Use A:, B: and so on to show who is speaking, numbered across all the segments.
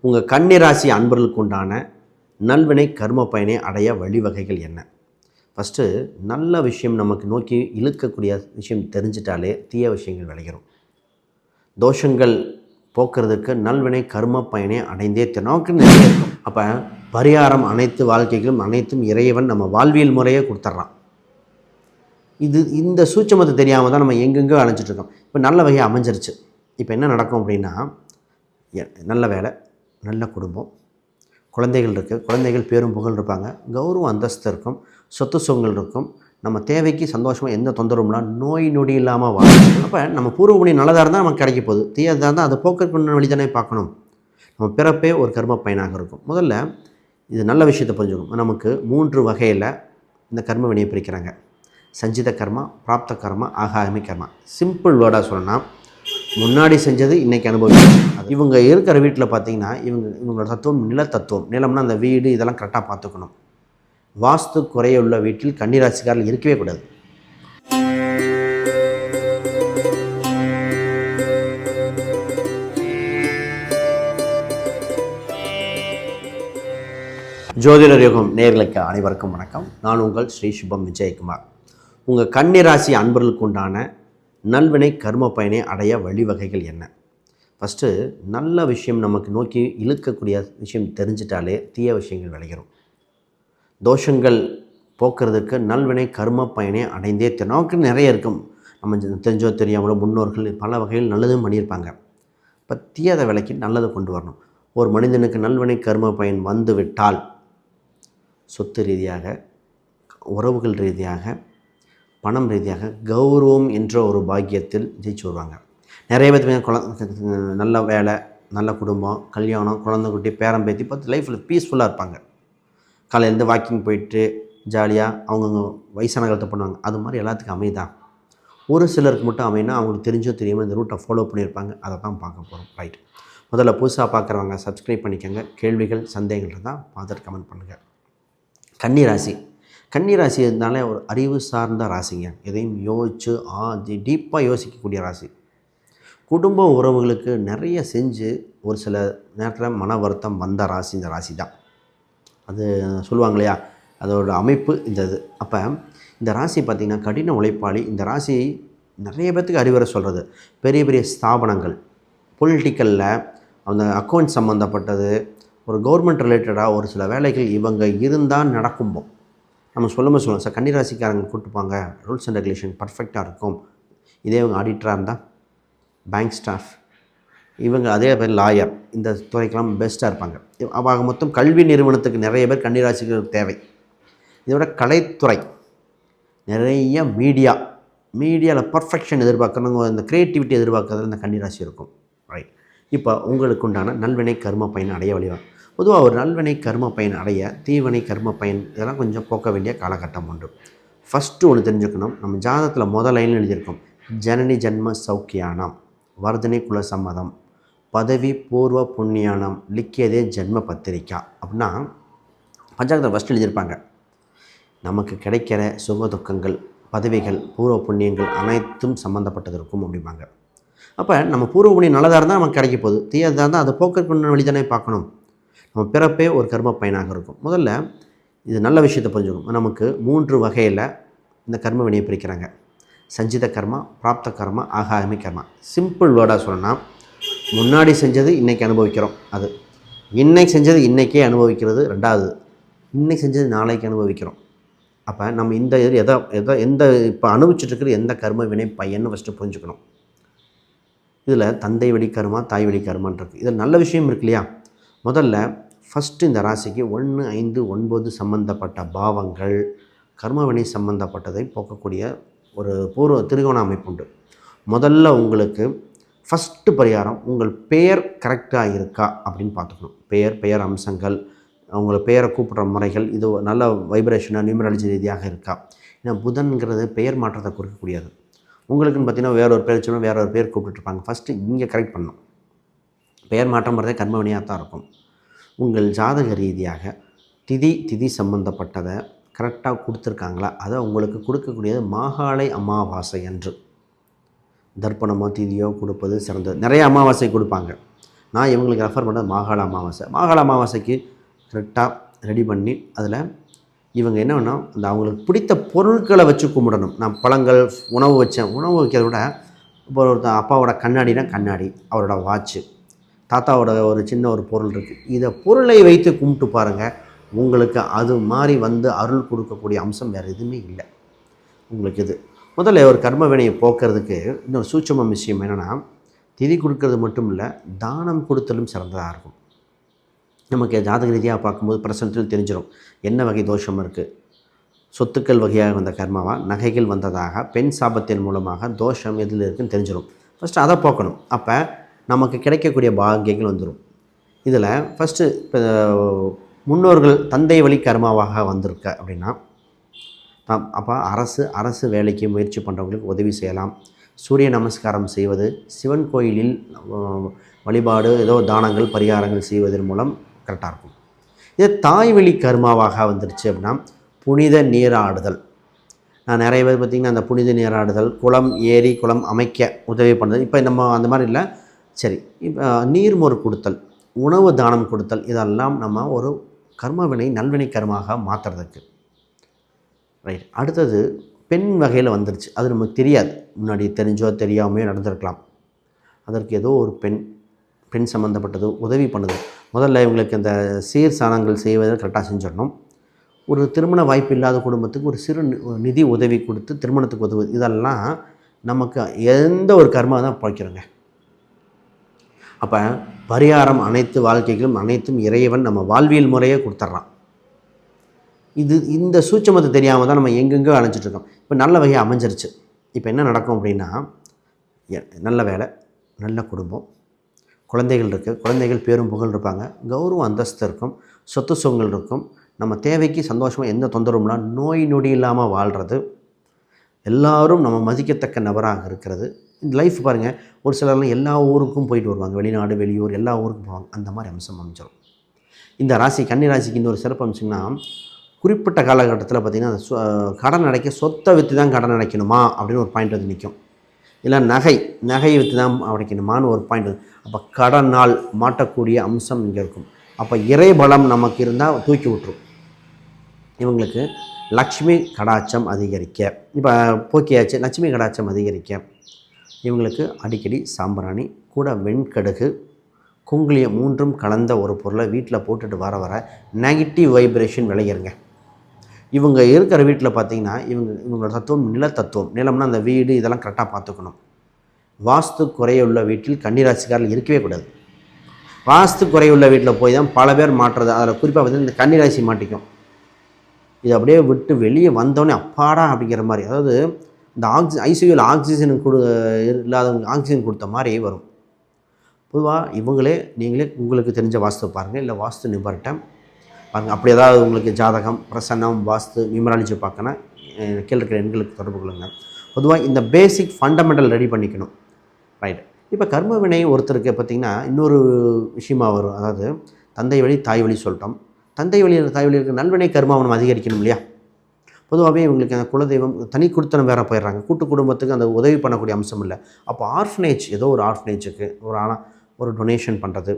A: உங்கள் கன்னிராசி அன்பர்களுக்கு உண்டான நல்வினை கர்ம பயனை அடைய வழிவகைகள் என்ன? ஃபஸ்ட்டு நல்ல விஷயம் நமக்கு நோக்கி இழுக்கக்கூடிய விஷயம் தெரிஞ்சிட்டாலே தீய விஷயங்கள் விளைகிறோம். தோஷங்கள் போக்குறதுக்கு நல்வினை கர்ம பயனை அடைந்தே தினோக்கு நிறைய இருக்கும். அப்போ பரிகாரம் அனைத்து வாழ்க்கைகளும் அனைத்தும் இறைவன் நம்ம வாழ்வியல் முறையே கொடுத்துட்றான் இது இந்த சூட்சமத்தை தெரியாமல் தான் நம்ம எங்கெங்கோ அலைஞ்சிட்ருக்கோம் இப்போ நல்ல வகையாக அமைஞ்சிருச்சு. இப்போ என்ன நடக்கும் அப்படின்னா எ- நல்ல வேலை நல்ல குடும்பம். குழந்தைகள் இருக்குது குழந்தைகள் பேரும் புகழ் இருப்பாங்க. கௌரவம் அந்தஸ்து இருக்கும் சொத்து சுகங்கள் இருக்கும். நம்ம தேவைக்கு சந்தோஷமாக எந்த தொந்தரவும்லாம் நோய் நொடி இல்லாமல் வாழும் அப்போ நம்ம பூர்வ நல்லதாக இருந்தால் நமக்கு கிடைக்க போகுது. தீயதாக இருந்தால் அதை போக்குறதுக்கு வழி தானே பார்க்கணும். நம்ம பிறப்பே ஒரு கர்ம பயனாக இருக்கும். முதல்ல இது நல்ல விஷயத்தை புரிஞ்சுக்கணும். நமக்கு மூன்று வகையில் இந்த கர்ம வினையை பிரிக்கிறாங்க. சஞ்சித கர்மா பிராப்த கர்மா ஆகாமி கர்மா. சிம்பிள் வேர்டாக சொல்லணும்னா முன்னாடி செஞ்சது இன்றைக்கி அனுபவிக்கணும் இவங்க இருக்கிற வீட்டில் பார்த்தீங்கன்னா இவங்க இவங்களோட தத்துவம் நில தத்துவம். நிலம்னா அந்த வீடு இதெல்லாம் கரெக்டாக பார்த்துக்கணும் வாஸ்து குறையுள்ள வீட்டில் கன்னிராசிக்காரர்கள் இருக்கவே கூடாது. ஜோதிடர் யுகம் நேர்களுக்கு அனைவருக்கும் வணக்கம். நான் உங்கள் ஸ்ரீ சுபம் விஜயகுமார். உங்கள் கன்னிராசி அன்பர்களுக்கு உண்டான நல்வினை கர்ம பயனை அடைய வழிவகைகள் என்ன? ஃபஸ்ட்டு நல்ல விஷயம் நமக்கு நோக்கி இழுக்கக்கூடிய விஷயம் தெரிஞ்சிட்டாலே தீய விஷயங்கள் விளைகிறோம். தோஷங்கள் போக்குறதுக்கு நல்வினை கர்ம பயனை அடைந்தே நமக்கு நிறைய இருக்கும். நம்ம தெரிஞ்சோ தெரியாமலோ முன்னோர்கள் பல வகையில் நல்லதும் பண்ணியிருப்பாங்க. இப்போ தீயதை விலைக்கு நல்லதை கொண்டு வரணும். ஒரு மனிதனுக்கு நல்வினை கர்ம பயன் வந்துவிட்டால் சொத்து ரீதியாக உறவுகள் ரீதியாக பணம் ரீதியாக கௌரவம் என்ற ஒரு பாக்கியத்தில் ஜெயிச்சு வருவாங்க. நிறைய பேர் குழந்த நல்ல வேலை நல்ல குடும்பம் கல்யாணம் குழந்தை குட்டி பேரம் பேத்தி பார்த்து லைஃப்பில் பீஸ்ஃபுல்லாக இருப்பாங்க. காலையிலேருந்து வாக்கிங் போயிட்டு ஜாலியாக அவங்கவுங்க வயசான காலத்தை பண்ணுவாங்க. அது மாதிரி எல்லாத்துக்கும் அமைதான். ஒரு சிலருக்கு மட்டும் அமைனா அவங்களுக்கு தெரிஞ்சோ தெரியாமல் இந்த ரூட்டை ஃபாலோ பண்ணியிருப்பாங்க. அதை தான் பார்க்க போகிறோம் ரைட் முதல்ல புதுசாக பார்க்குறவங்க சப்ஸ்கிரைப் பண்ணிக்கோங்க. கேள்விகள் சந்தேகங்கள் இருந்தால் பார்த்துட்டு கமெண்ட் பண்ணுங்கள் கன்னிராசி. கன்னிராசி இருந்தாலே ஒரு அறிவு சார்ந்த ராசிங்க. எதையும் யோசித்து ஆதி டீப்பாக யோசிக்கக்கூடிய ராசி. குடும்ப உறவுகளுக்கு நிறைய செஞ்சு ஒரு சில நேரத்தில் மன வருத்தம் வந்த ராசி இந்த ராசி தான். அது சொல்லுவாங்க இல்லையா? அதோட அமைப்பு இந்த இது. அப்போ இந்த ராசி பார்த்திங்கன்னா கடின உழைப்பாளி. இந்த ராசி நிறைய பேர்த்துக்கு அறிவுரை சொல்கிறது பெரிய பெரிய ஸ்தாபனங்கள். பொலிட்டிக்கலில் அந்த அக்கௌண்ட் சம்மந்தப்பட்டது ஒரு கவர்மெண்ட் ரிலேட்டடாக ஒரு சில வேலைகள் இவங்க இருந்தால் நடக்கும்போ நம்ம சொல்லும்போது சொல்லுவோம் சார் கன்னிராசிக்காரங்க கூப்பிட்டுப்பாங்க ரூல்ஸ் அண்ட் ரெகுலேஷன் பர்ஃபெக்டாக இருக்கும். இதே இவங்க ஆடிட்டராக இருந்தால் பேங்க் ஸ்டாஃப் இவங்க அதே பேர் லாயர் இந்த துறைக்கெல்லாம் பெஸ்ட்டாக இருப்பாங்க. அவங்க மொத்தம் கல்வி நிறுவனத்துக்கு நிறைய பேர் கன்னிராசிக்கு தேவை. இதோட கலைத்துறை நிறைய மீடியா மீடியாவில் பர்ஃபெக்ஷன் எதிர்பார்க்கணுங்க இந்த க்ரியேட்டிவிட்டி எதிர்பார்க்கறது இந்த கன்னிராசி இருக்கும். ரைட் இப்போ உங்களுக்கு உண்டான நல்வினை கர்ம பயன் அடைய வழிவாக பொதுவாக ஒரு நல்வினை கர்ம பயன் அடைய தீவினை கர்ம பயன் இதெல்லாம் கொஞ்சம் போக்க வேண்டிய காலகட்டம் உண்டு. ஃபஸ்ட்டு ஒன்று தெரிஞ்சுக்கணும். நம்ம ஜாதகத்தில் முதல் லைனில் எழுதியிருக்கோம். ஜனனி ஜென்ம சௌக்கியானம். வர்தனை குல சம்மதம். பதவி பூர்வ புண்ணியானம். லிக்கியதே ஜென்ம பத்திரிக்கா. அப்படின்னா பஞ்சாங்கத்தில் ஃபஸ்ட் எழுதியிருப்பாங்க. நமக்கு கிடைக்கிற சுக துக்கங்கள் பதவிகள் பூர்வ புண்ணியங்கள் அனைத்தும் சம்மந்தப்பட்டது இருக்கும் அப்படிம்பாங்க. அப்போ நம்ம பூர்வ புண்ணியம் நல்லதாக இருந்தால் நமக்கு கிடைக்க போகுது. தீயதாக இருந்தால் அதை போக்குறதுக்கு வழி தானே பார்க்கணும். நம்ம பிறப்பே ஒரு கர்ம பயனாக இருக்கும். முதல்ல இது நல்ல விஷயத்தை புரிஞ்சுக்கணும். நமக்கு மூன்று வகையில் இந்த கர்ம வினையை பிரிக்கிறாங்க. சஞ்சித கர்மா பிராப்த கர்மா ஆகாமி கர்மா. சிம்பிள் வேர்டாக சொல்லணும்னா முன்னாடி செஞ்சது இன்றைக்கி அனுபவிக்கிறோம் அது. இன்றைக்கி செஞ்சது இன்றைக்கே அனுபவிக்கிறது ரெண்டாவது. இன்றைக்கி செஞ்சது நாளைக்கு அனுபவிக்கிறோம். அப்போ நம்ம இந்த இது எதை எதை எந்த இப்போ அனுபவிச்சுட்டு எந்த கர்ம வினை பையன்னு ஃபஸ்ட்டு புரிஞ்சுக்கணும். இதில் தந்தை வழி கர்மா தாய் வழி கர்மான் இருக்குது இதில் நல்ல விஷயம் இருக்கு இல்லையா? முதல்ல ஃபஸ்ட்டு இந்த ராசிக்கு ஒன்று ஐந்து ஒன்பது சம்பந்தப்பட்ட பாவங்கள் கர்மவினை சம்பந்தப்பட்டதை போக்கக்கூடிய ஒரு பூர்வ திருகோண அமைப்பு உண்டு. முதல்ல உங்களுக்கு ஃபஸ்ட்டு பரிகாரம் உங்கள் பெயர் கரெக்டாக இருக்கா அப்படின்னு பார்த்துக்கணும். பெயர் பெயர் அம்சங்கள் அவங்கள பெயரை கூப்பிட்ற முறைகள் இது நல்ல வைப்ரேஷனாக நியூமராலஜி ரீதியாக இருக்கா? ஏன்னா புதன்கிறது பெயர் மாற்றத்தை குறிக்கக்கூடியது. உங்களுக்குன்னு பார்த்தீங்கன்னா வேற ஒரு பேர் சொன்னால் வேற ஒரு பேர் கூப்பிட்டுருப்பாங்க ஃபஸ்ட்டு இங்கே கரெக்ட் பண்ணணும். பெயர் மாற்றம் வரதே கர்மவினையாக தான் இருக்கும். உங்கள் ஜாதக ரீதியாக திதி திதி சம்பந்தப்பட்டதை கரெக்டாக கொடுத்துருக்காங்களா? அதை உங்களுக்கு கொடுக்கக்கூடியது மாகாளை அமாவாசை அன்று. தர்ப்பணமோ திதியோ கொடுப்பது சிறந்தது. நிறைய அமாவாசை கொடுப்பாங்க. நான் இவங்களுக்கு ரெஃபர் பண்ணது மாகாள அமாவாசை. மாகாள அமாவாசைக்கு கரெக்டாக ரெடி பண்ணி அதில் இவங்க என்ன பண்ணோம் அந்த அவங்களுக்கு பிடித்த பொருட்களை வச்சு கும்பிடணும். நான் பழங்கள் உணவு வச்சேன். உணவு வைக்கிறத விட இப்போ ஒரு அப்பாவோட கண்ணாடினா கண்ணாடி அவரோட வாட்ச்சு தாத்தாவோட ஒரு சின்ன ஒரு பொருள் இருக்குது இதை பொருளை வைத்து கும்பிட்டு பாருங்கள் உங்களுக்கு அது மாதிரி வந்து அருள் கொடுக்கக்கூடிய அம்சம் வேறு எதுவுமே இல்லை. உங்களுக்கு இது. முதல்ல ஒரு கர்ம வினையை போக்குறதுக்கு இன்னொரு சூட்சம விஷயம் என்னென்னா திதி கொடுக்கறது மட்டும் இல்லை தானம் கொடுத்தலும் சிறந்ததாக இருக்கும். நமக்கு ஜாதக ரீதியாக பார்க்கும்போது பிரசனத்தில் தெரிஞ்சிடும் என்ன வகை தோஷம் இருக்குது சொத்துக்கள் வகையாக வந்த கர்மாவா? நகைகள் வந்ததாக? பெண் சாபத்தின் மூலமாக தோஷம் எதில் இருக்குன்னு தெரிஞ்சிடும் ஃபஸ்ட்டு அதை போக்கணும். அப்போ நமக்கு கிடைக்கக்கூடிய பாக்கியங்கள் வந்துடும் இதில் ஃபஸ்ட்டு இப்போ முன்னோர்கள் தந்தை வழி கர்மாவாக வந்திருக்க அப்படின்னா நாம் அப்போ அரசு அரசு வேலைக்கு முயற்சி பண்ணுறவங்களுக்கு உதவி செய்யலாம். சூரிய நமஸ்காரம் செய்வது சிவன் கோயிலில் வழிபாடு ஏதோ தானங்கள் பரிகாரங்கள் செய்வதன் மூலம் கரெக்டாக இருக்கும். இதே தாய் வழி கர்மாவாக வந்துருச்சு அப்படின்னா புனித நீராடுதல். நான் நிறைய பேர் பார்த்திங்கன்னா அந்த புனித நீராடுதல் குளம் ஏரி குளம் அமைக்க உதவி பண்ணுறது. இப்போ நம்ம அந்த மாதிரி இல்லை. சரி இப்போ நீர்மோர் கொடுத்தல் உணவு தானம் கொடுத்தல் இதெல்லாம் நம்ம ஒரு கர்மவினை நல்வினை கர்மாக மாற்றுறதுக்கு ரைட் அடுத்தது பெண் வகையில் வந்துருச்சு. அது நமக்கு தெரியாது. முன்னாடி தெரிஞ்சோ தெரியாமையோ நடந்திருக்கலாம். அதற்கு ஏதோ ஒரு பெண் பெண் சம்மந்தப்பட்டது உதவி பண்ணுது. முதல்ல இவங்களுக்கு இந்த சீர் சாணங்கள் செய்வதை கரெக்டாக செஞ்சிடணும். ஒரு திருமண வாய்ப்பு இல்லாத குடும்பத்துக்கு ஒரு சிறு நி- நிதி உதவி கொடுத்து திருமணத்துக்கு உதவு இதெல்லாம் நமக்கு எந்த ஒரு கர்மா தான் பழைக்கிறோங்க. அப்போ பரிகாரம் அனைத்து வாழ்க்கைகளும் அனைத்தும் இறைவன் நம்ம வாழ்வியல் முறையே கொடுத்துட்றான். இது இந்த சூட்சமத்தை தெரியாமல் தான் நம்ம எங்கெங்கோ அலைஞ்சிட்டு இருக்கோம். இப்போ நல்ல வகையாக அமைஞ்சிருச்சு. இப்போ என்ன நடக்கும் அப்படின்னா எ- நல்ல வேலை நல்ல குடும்பம் குழந்தைகள் இருக்குது குழந்தைகள் பேரும் புகழ் இருப்பாங்க கௌரவம் அந்தஸ்து இருக்கும் சொத்து சுகங்கள் இருக்கும். நம்ம தேவைக்கு சந்தோஷமாக எந்த தொந்தரவும் நோய் நொடி இல்லாமல் வாழ்கிறது எல்லாரும் நம்ம மதிக்கத்தக்க நபராக இருக்கிறது. லைஃப் பாருங்கள் ஒரு சிலர்லாம் எல்லா ஊருக்கும் போயிட்டு வருவாங்க. வெளிநாடு வெளியூர் எல்லா ஊருக்கும் போவாங்க. அந்த மாதிரி அம்சம் அமைஞ்சிடும் இந்த ராசி கன்னி ராசிக்கு இன்னொரு சிறப்பு அம்சம்னா குறிப்பிட்ட காலகட்டத்தில் பார்த்திங்கன்னா அந்த கடன் அடைக்க சொத்தை விற்று தான் கடன் அடைக்கணுமா? அப்படின்னு ஒரு பாயிண்ட் வந்து நிற்கும் இல்லை நகை நகையை விற்று தான் அடைக்கணுமான்னு ஒரு பாயிண்ட் வந்து அப்போ கடனால் மாட்டக்கூடிய அம்சம் இங்கே இருக்கும். அப்போ இறைபலம் நமக்கு இருந்தால் தூக்கி விட்டுரும் இவங்களுக்கு லக்ஷ்மி கடாட்சம் அதிகரிக்க இப்போ போக்கியாச்சு லட்சுமி கடாட்சம் அதிகரிக்க இவங்களுக்கு அடிக்கடி சாம்பிராணி கூட வெண்கடுகு குங்குளியம் மூன்றும் கலந்த ஒரு பொருளை வீட்டில் போட்டுட்டு வர வர நெகட்டிவ் வைப்ரேஷன் விளையிறங்க. இவங்க இருக்கிற வீட்டில் பார்த்தீங்கன்னா இவங்க இவங்களோட தத்துவம் நில தத்துவம் நிலம்னா அந்த வீடு இதெல்லாம் கரெக்டாக பார்த்துக்கணும் வாஸ்து குறையுள்ள வீட்டில் கன்னிராசிக்காரில் இருக்கவே கூடாது. வாஸ்து குறையுள்ள வீட்டில் போய் தான் பல பேர் மாற்றுறது அதில் குறிப்பாக வந்து இந்த கன்னிராசி மாட்டிக்கும். இது அப்படியே விட்டு வெளியே வந்தோடனே அப்பாடா அப்படிங்கிற மாதிரி. அதாவது இந்த ஆக்சி ஐசியூவில் ஆக்சிஜன் கொடு இல்லாதவங்க ஆக்சிஜன் கொடுத்த மாதிரி வரும். பொதுவாக இவங்களே நீங்களே உங்களுக்கு தெரிஞ்ச வாஸ்து பாருங்கள் இல்லை வாஸ்து நிபர்கிட்ட பாருங்கள் அப்படி ஏதாவது உங்களுக்கு ஜாதகம் பிரசன்னம் வாஸ்து நியூமராலஜி பார்க்கணும் கீழே இருக்கிற எண்களுக்கு தொடர்பு கொள்ளுங்க. பொதுவாக இந்த பேசிக் ஃபண்டமெண்டல் ரெடி பண்ணிக்கணும். ரைட் இப்போ கர்ம வினை ஒருத்தருக்கு பார்த்திங்கன்னா இன்னொரு விஷயமா வரும். அதாவது தந்தை வழி தாய் வழி சொல்லிட்டோம். தந்தை வழி தாய் வழி இருக்கிற நல்வினை கர்மாவனம் அதிகரிக்கணும் இல்லையா? பொதுவாகவே இவங்களுக்கு அந்த குலதெய்வம் தனி கொடுத்தனம் வேற போயிடுறாங்க. கூட்டு குடும்பத்துக்கு அந்த உதவி பண்ணக்கூடிய அம்சம் இல்லை. அப்போ ஆர்ஃபனேஜ் ஏதோ ஒரு ஆர்ஃபனேஜுக்கு ஒரு ஆனால் ஒரு டொனேஷன் பண்ணுறது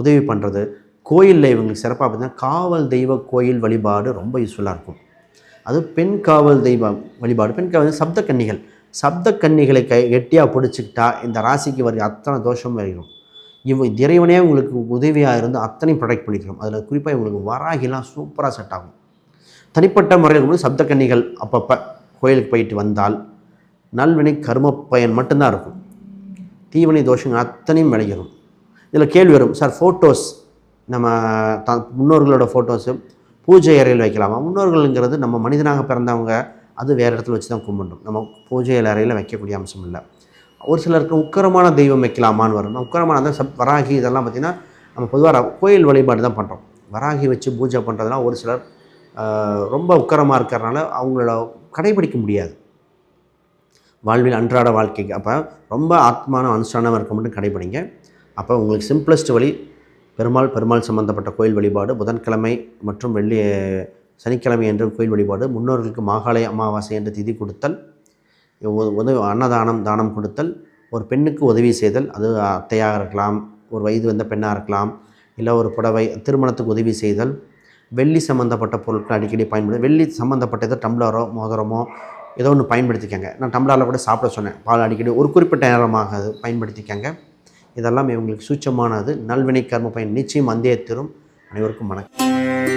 A: உதவி பண்ணுறது கோயிலில் இவங்களுக்கு சிறப்பாக பார்த்தீங்கன்னா காவல் தெய்வ கோயில் வழிபாடு ரொம்ப யூஸ்ஃபுல்லாக இருக்கும். அது பெண் காவல் தெய்வ வழிபாடு. பெண் காவல் சப்த கன்னிகள். சப்த கன்னிகளை கை கெட்டியாக பிடிச்சிக்கிட்டா இந்த ராசிக்கு வர அத்தனை தோஷம் வரும் இவ இறைவனே உங்களுக்கு உதவியாக இருந்து அத்தனையும் ப்ரொடெக்ட் பண்ணிக்கிறோம். அதில் குறிப்பாக இவங்களுக்கு வராகிலாம் சூப்பராக செட் ஆகும். தனிப்பட்ட முறையில் கூட சப்த கன்னிகள் அப்பப்போ கோயிலுக்கு போயிட்டு வந்தால் நல்வினை கர்ம பயன் மட்டும்தான் இருக்கும். தீவினை தோஷங்கள் அத்தனையும் விளையிடும் இதில் கேள்வி வரும் சார் ஃபோட்டோஸ் நம்ம த முன்னோர்களோட ஃபோட்டோஸு பூஜை அறையில் வைக்கலாமா? முன்னோர்கள்ங்கிறது நம்ம மனிதனாக பிறந்தவங்க அது வேறு இடத்துல வச்சு தான் கும்பிடணும். நம்ம பூஜை அறையில் வைக்கக்கூடிய அம்சம் இல்லை. ஒரு சிலருக்கு உக்கரமான தெய்வம் வைக்கலாமான்னு வரும். உக்கரமான அந்த சப் வராகி இதெல்லாம் பார்த்திங்கன்னா நம்ம பொதுவாக கோயில் வழிபாடு தான் பண்ணுறோம் வராகி வச்சு பூஜை பண்ணுறதுலாம் ஒரு சிலர் ரொம்ப உக்கரமாக இருக்கிறனால அவங்கள கடைபிடிக்க முடியாது. வாழ்வில் அன்றாட வாழ்க்கைக்கு. அப்போ ரொம்ப ஆத்மான அனுஷ்டானமாக இருக்க மட்டும் கடைபிடிங்க. அப்போ உங்களுக்கு சிம்பிளஸ்ட் வழி பெருமாள் பெருமாள் சம்பந்தப்பட்ட கோயில் வழிபாடு புதன்கிழமை மற்றும் வெள்ளி சனிக்கிழமை என்று கோயில் வழிபாடு முன்னோர்களுக்கு மாகாளய அமாவாசை என்று திதி கொடுத்தல் உதவி அன்னதானம் தானம் கொடுத்தல் ஒரு பெண்ணுக்கு உதவி செய்தல் அது அத்தையாக இருக்கலாம் ஒரு வயது வந்த பெண்ணாக இருக்கலாம் இல்லை ஒரு புடவை திருமணத்துக்கு உதவி செய்தல் வெள்ளி சம்மந்தப்பட்ட பொருட்கள் அடிக்கடி பயன்படுது வெள்ளி சம்மந்தப்பட்ட ஏதோ டம்ளரோ மோதிரமோ ஏதோ ஒன்று பயன்படுத்திக்கங்க. நான் டம்ளரில் கூட சாப்பிட சொன்னேன். பால் அடிக்கடி ஒரு குறிப்பிட்ட நேரமாக அது பயன்படுத்திக்கங்க. இதெல்லாம் இவங்களுக்கு சூட்சமானது. நல்வினை கர்ம பயன் நிச்சயம் அந்தே தரும். அனைவருக்கும் வணக்கம்.